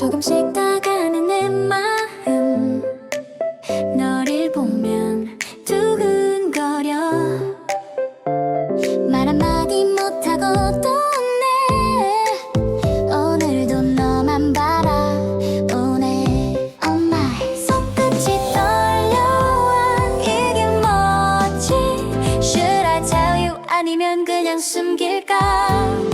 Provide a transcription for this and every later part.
조금씩 다가는 내 마음. 너를 보면 두근거려. 말 한마디 못하고 떠네. 오늘도 너만 바라. 오늘 Oh my 손끝이 떨려와 이게 뭐지? Should I tell you? 아니면 그냥 숨길까?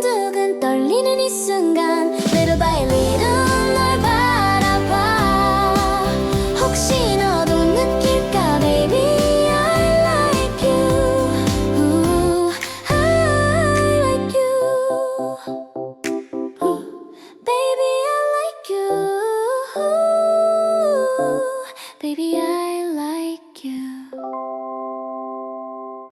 두근두근 떨리는 이 순간 Little by little 널 바라봐 혹시 너도 느낄까 Baby I like you Ooh, I like you Baby I like you Ooh, Baby I like you